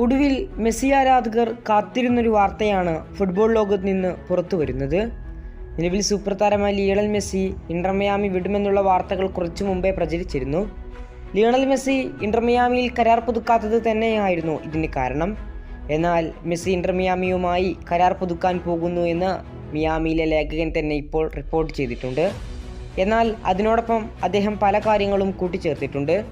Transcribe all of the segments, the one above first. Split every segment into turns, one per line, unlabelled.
ഒടുവിൽ മെസ്സി ആരാധകർ കാത്തിരുന്നൊരു വാർത്തയാണ് ഫുട്ബോൾ ലോകത്ത് നിന്ന് പുറത്തു വരുന്നത്. നിലവിൽ സൂപ്പർ താരമായ ലിയണൽ മെസ്സി ഇന്റർമയാമി വിടുമെന്നുള്ള വാർത്തകൾ കുറച്ചു മുമ്പേ പ്രചരിച്ചിരുന്നു. ലിയണൽ മെസ്സി ഇന്റർമയാമിയിൽ കരാർ പുതുക്കാത്തത് തന്നെയായിരുന്നു ഇതിന് കാരണം. എന്നാൽ മെസ്സി ഇന്റർമിയാമിയുമായി കരാർ പുതുക്കാൻ പോകുന്നു എന്ന് മിയാമിയിലെ ലേഖകൻ തന്നെ ഇപ്പോൾ റിപ്പോർട്ട് ചെയ്തിട്ടുണ്ട്. എന്നാൽ അതിനോടൊപ്പം അദ്ദേഹം പല കാര്യങ്ങളും കൂട്ടിച്ചേർത്തിട്ടുണ്ട്.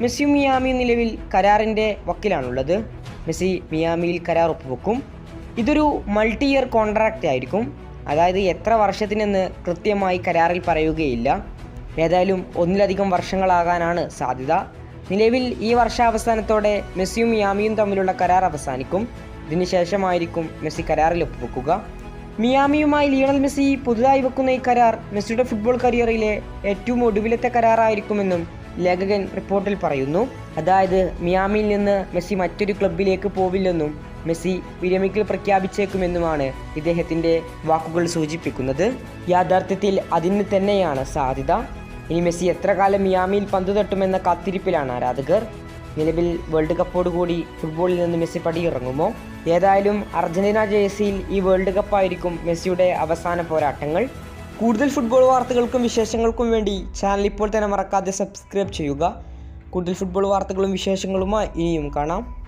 മെസ്സി മിയാമി നിലവിൽ കരാറിന്റെ വക്കിലാണുള്ളത്. മെസ്സി മിയാമിയിൽ കരാർ ഒപ്പുവെക്കും. ഇതൊരു മൾട്ടി ഇയർ കോൺട്രാക്റ്റ് ആയിരിക്കും. അതായത് എത്ര വർഷത്തിനെന്ന് കൃത്യമായി കരാറിൽ പറയുകയില്ല. ഏതായാലും ഒന്നിലധികം വർഷങ്ങളാകാനാണ് സാധ്യത. നിലവിൽ ഈ വർഷാവസാനത്തോടെ മെസ്സിയും മിയാമിയും തമ്മിലുള്ള കരാർ അവസാനിക്കും. ഇതിനുശേഷമായിരിക്കും മെസ്സി കരാറിൽ ഒപ്പുവെക്കുക. മിയാമിയുമായി ലിയണൽ മെസ്സി പുതുതായി വെക്കുന്ന ഈ കരാർ മെസ്സിയുടെ ഫുട്ബോൾ കരിയറിലെ ഏറ്റവും ഒടുവിലത്തെ കരാറായിരിക്കുമെന്നും ലേഖകൻ റിപ്പോർട്ടിൽ പറയുന്നു. അതായത് മിയാമിയിൽ നിന്ന് മെസ്സി മറ്റൊരു ക്ലബിലേക്ക് പോവില്ലെന്നും മെസ്സി വിരമിക്കൽ പ്രഖ്യാപിച്ചേക്കുമെന്നുമാണ് ഇദ്ദേഹത്തിന്റെ വാക്കുകൾ സൂചിപ്പിക്കുന്നത്. യാഥാർത്ഥ്യത്തിൽ അതിന് തന്നെയാണ് സാധ്യത. ഇനി മെസ്സി എത്ര കാലം മിയാമിയിൽ പന്തു തട്ടുമെന്ന കാത്തിരിപ്പിലാണ് ആരാധകർ. നിലവിൽ വേൾഡ് കപ്പോടുകൂടി ഫുട്ബോളിൽ നിന്ന് മെസ്സി പടിയിറങ്ങുമോ? ഏതായാലും അർജന്റീന ജേഴ്സിയിൽ ഈ വേൾഡ് കപ്പായിരിക്കും മെസ്സിയുടെ അവസാന പോരാട്ടങ്ങൾ. കൂടുതൽ ഫുട്ബോൾ വാർത്തകൾക്കും വിശേഷങ്ങൾക്കും വേണ്ടി ചാനൽ ഇപ്പോൾ തന്നെ മറക്കാതെ സബ്സ്ക്രൈബ് ചെയ്യുക. കൂടുതൽ ഫുട്ബോൾ വാർത്തകളും വിശേഷങ്ങളുമായി ഇനിയും കാണാം.